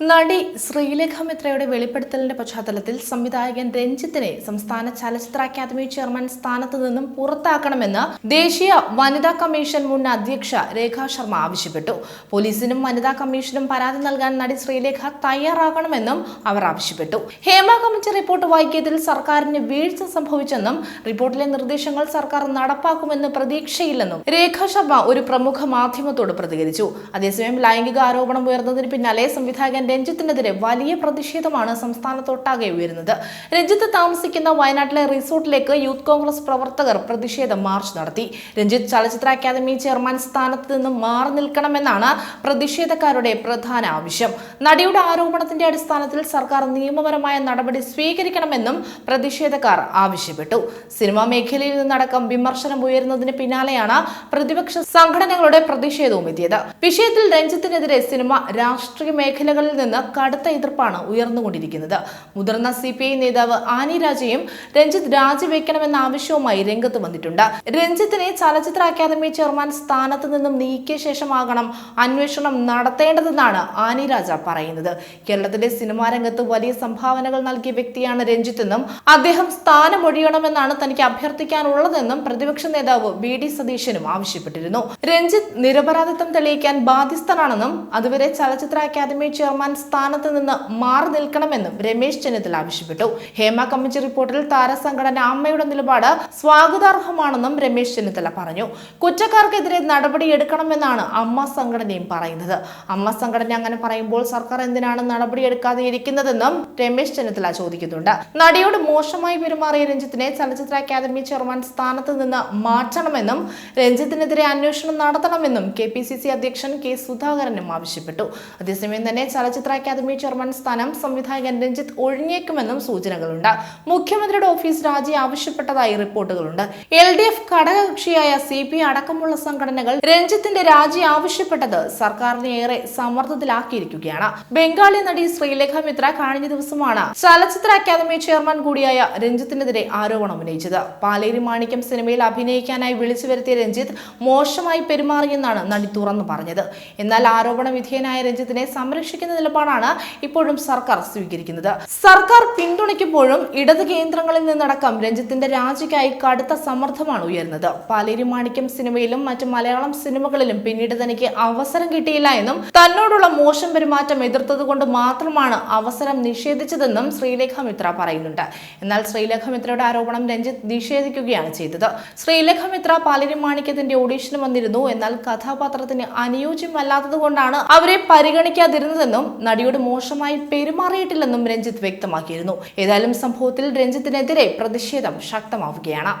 നടി ശ്രീലേഖ മിത്രയുടെ വെളിപ്പെടുത്തലിന്റെ പശ്ചാത്തലത്തിൽ സംവിധായകൻ രഞ്ജിത്തിനെ സംസ്ഥാന ചലച്ചിത്ര അക്കാദമി ചെയർമാൻ സ്ഥാനത്ത് നിന്നും പുറത്താക്കണമെന്ന് ദേശീയ വനിതാ കമ്മീഷൻ മുൻ അധ്യക്ഷ രേഖാ ശർമ്മ ആവശ്യപ്പെട്ടു. പോലീസിനും വനിതാ കമ്മീഷനും പരാതി നൽകാൻ നടി ശ്രീലേഖ തയ്യാറാകണമെന്നും അവർ ആവശ്യപ്പെട്ടു. ഹേമ കമ്മിറ്റി റിപ്പോർട്ട് വായിക്കിയതിൽ സർക്കാരിന് വീഴ്ച സംഭവിച്ചെന്നും റിപ്പോർട്ടിലെ നിർദ്ദേശങ്ങൾ സർക്കാർ നടപ്പാക്കുമെന്ന് പ്രതീക്ഷയില്ലെന്നും രേഖാ ശർമ്മ ഒരു പ്രമുഖ മാധ്യമത്തോട് പ്രതികരിച്ചു. അതേസമയം ലൈംഗിക ആരോപണം ഉയർന്നതിന് പിന്നാലെ സംവിധായകൻ രഞ്ജിത്തിനെതിരെ വലിയ പ്രതിഷേധമാണ് സംസ്ഥാനത്തൊട്ടാകെ ഉയരുന്നത്. രഞ്ജിത്ത് താമസിക്കുന്ന വയനാട്ടിലെ റിസോർട്ടിലേക്ക് യൂത്ത് കോൺഗ്രസ് പ്രവർത്തകർ പ്രതിഷേധ മാർച്ച് നടത്തി. രഞ്ജിത്ത് ചലച്ചിത്ര അക്കാദമി ചെയർമാൻ സ്ഥാനത്ത് നിന്ന് മാറി നിൽക്കണമെന്നാണ് പ്രതിഷേധക്കാരുടെ പ്രധാന ആവശ്യം. നടിയുടെ ആരോപണത്തിന്റെ അടിസ്ഥാനത്തിൽ സർക്കാർ നിയമപരമായ നടപടി സ്വീകരിക്കണമെന്നും പ്രതിഷേധക്കാർ ആവശ്യപ്പെട്ടു. സിനിമാ മേഖലയിൽ നിന്നടക്കം വിമർശനം ഉയരുന്നതിന് പിന്നാലെയാണ് പ്രതിപക്ഷ സംഘടനകളുടെ പ്രതിഷേധവും എത്തിയത്. വിഷയത്തിൽ രഞ്ജിത്തിനെതിരെ സിനിമ രാഷ്ട്രീയ മേഖലകളിൽ നിന്ന് കടുത്ത എതിർപ്പാണ് ഉയർന്നുകൊണ്ടിരിക്കുന്നത്. മുതിർന്ന സി പി ഐ നേതാവ് ആനി രാജയും രഞ്ജിത്ത് രാജിവെക്കണമെന്ന ആവശ്യവുമായി രംഗത്ത് വന്നിട്ടുണ്ട്. രഞ്ജിത്തിനെ ചലച്ചിത്ര അക്കാദമി ചെയർമാൻ സ്ഥാനത്ത് നിന്നും നീക്കിയ ശേഷമാകണം അന്വേഷണം നടത്തേണ്ടതെന്നാണ് ആനി രാജ പറയുന്നത്. കേരളത്തിലെ സിനിമാ രംഗത്ത് വലിയ സംഭാവനകൾ നൽകിയ വ്യക്തിയാണ് രഞ്ജിത്തെന്നും അദ്ദേഹം സ്ഥാനമൊഴിയണമെന്നാണ് തനിക്ക് അഭ്യർത്ഥിക്കാനുള്ളതെന്നും പ്രതിപക്ഷ നേതാവ് വി ഡി സതീശനും ആവശ്യപ്പെട്ടിരുന്നു. രഞ്ജിത്ത് നിരപരാധിത്വം തെളിയിക്കാൻ ബാധ്യസ്ഥനാണെന്നും അതുവരെ ചലച്ചിത്ര അക്കാദമി ചെയർമാൻ സ്ഥാനത്ത് നിന്ന് മാറി നിൽക്കണമെന്നും രമേശ് ചെന്നിത്തല ആവശ്യപ്പെട്ടു. ഹേമ കമ്മിറ്റി റിപ്പോർട്ടിൽ താരസംഘടന അമ്മയുടെ നിലപാട് സ്വാഗതാർഹമാണെന്നും രമേശ് ചെന്നിത്തല പറഞ്ഞു. കുറ്റക്കാർക്കെതിരെ നടപടിയെടുക്കണമെന്നാണ് അമ്മ സംഘടനയും പറയുന്നത്. അമ്മ സംഘടന അങ്ങനെ പറയുമ്പോൾ സർക്കാർ എന്തിനാണ് നടപടിയെടുക്കാതെ ഇരിക്കുന്നതെന്നും രമേശ് ചെന്നിത്തല ചോദിക്കുന്നുണ്ട്. നടിയോട് മോശമായി പെരുമാറിയ രഞ്ജിത്തിനെ ചലച്ചിത്ര അക്കാദമി ചെയർമാൻ സ്ഥാനത്ത് നിന്ന് മാറ്റണമെന്നും രഞ്ജിത്തിനെതിരെ അന്വേഷണം നടത്തണമെന്നും കെ പി സി സി അധ്യക്ഷൻ കെ സുധാകരനും ആവശ്യപ്പെട്ടു. അതേസമയം തന്നെ ചലച്ചിത്ര അക്കാദമി ചെയർമാൻ സ്ഥാനം സംവിധായകൻ രഞ്ജിത്ത് ഒഴിഞ്ഞേക്കുമെന്നും സൂചനകളുണ്ട്. മുഖ്യമന്ത്രിയുടെ ഓഫീസ് രാജി ആവശ്യപ്പെട്ടതായി റിപ്പോർട്ടുകളുണ്ട്. എൽ ഡി എഫ് ഘടകകക്ഷിയായ സി പി അടക്കമുള്ള സംഘടനകൾ രഞ്ജിത്തിന്റെ രാജി ആവശ്യപ്പെട്ടത് സർക്കാരിനെ ഏറെ സമ്മർദ്ദത്തിലാക്കിയിരിക്കുകയാണ്. ബംഗാളി നടി ശ്രീലേഖ മിത്ര കഴിഞ്ഞ ദിവസമാണ് ചലച്ചിത്ര അക്കാദമി ചെയർമാൻ കൂടിയായ രഞ്ജിത്തിനെതിരെ ആരോപണം ഉന്നയിച്ചത്. പാലേരി മാണിക്യം സിനിമയിൽ അഭിനയിക്കാനായി വിളിച്ചു വരുത്തിയ രഞ്ജിത്ത് മോശമായി പെരുമാറിയെന്നാണ് നടി തുറന്നു പറഞ്ഞത്. എന്നാൽ ആരോപണ വിധേയനായ രഞ്ജിത്തിനെ സംരക്ഷിക്കുന്ന നിലപാടാണ് ഇപ്പോഴും സർക്കാർ സ്വീകരിക്കുന്നത്. സർക്കാർ പിന്തുണയ്ക്കുമ്പോഴും ഇടത് കേന്ദ്രങ്ങളിൽ നിന്നടക്കം രഞ്ജിത്തിന്റെ രാജിക്കായി കടുത്ത സമ്മർദ്ദമാണ് ഉയർന്നത് പാലേരി മാണിക്യം സിനിമയിലും മറ്റ് മലയാളം സിനിമകളിലും പിന്നീട് തനിക്ക് അവസരം കിട്ടിയില്ല എന്നും തന്നോടുള്ള മോശം പെരുമാറ്റം എതിർത്തത് മാത്രമാണ് അവസരം നിഷേധിച്ചതെന്നും ശ്രീലേഖ മിത്ര പറയുന്നുണ്ട്. എന്നാൽ ശ്രീലേഖ മിത്രയുടെ ആരോപണം രഞ്ജിത്ത് നിഷേധിക്കുകയാണ് ചെയ്തത്. ശ്രീലേഖ മിത്ര പാലേരി മാണിക്യത്തിന്റെ ഓഡീഷന് വന്നിരുന്നു. എന്നാൽ കഥാപാത്രത്തിന് അനുയോജ്യമല്ലാത്തതുകൊണ്ടാണ് അവരെ പരിഗണിക്കാതിരുന്നതെന്നും നടിയോട് മോശമായി പെരുമാറിയിട്ടില്ലെന്നും രഞ്ജിത്ത് വ്യക്തമാക്കിയിരുന്നു. ഏതായാലും സംഭവത്തിൽ രഞ്ജിത്തിനെതിരെ പ്രതിഷേധം ശക്തമാവുകയാണ്.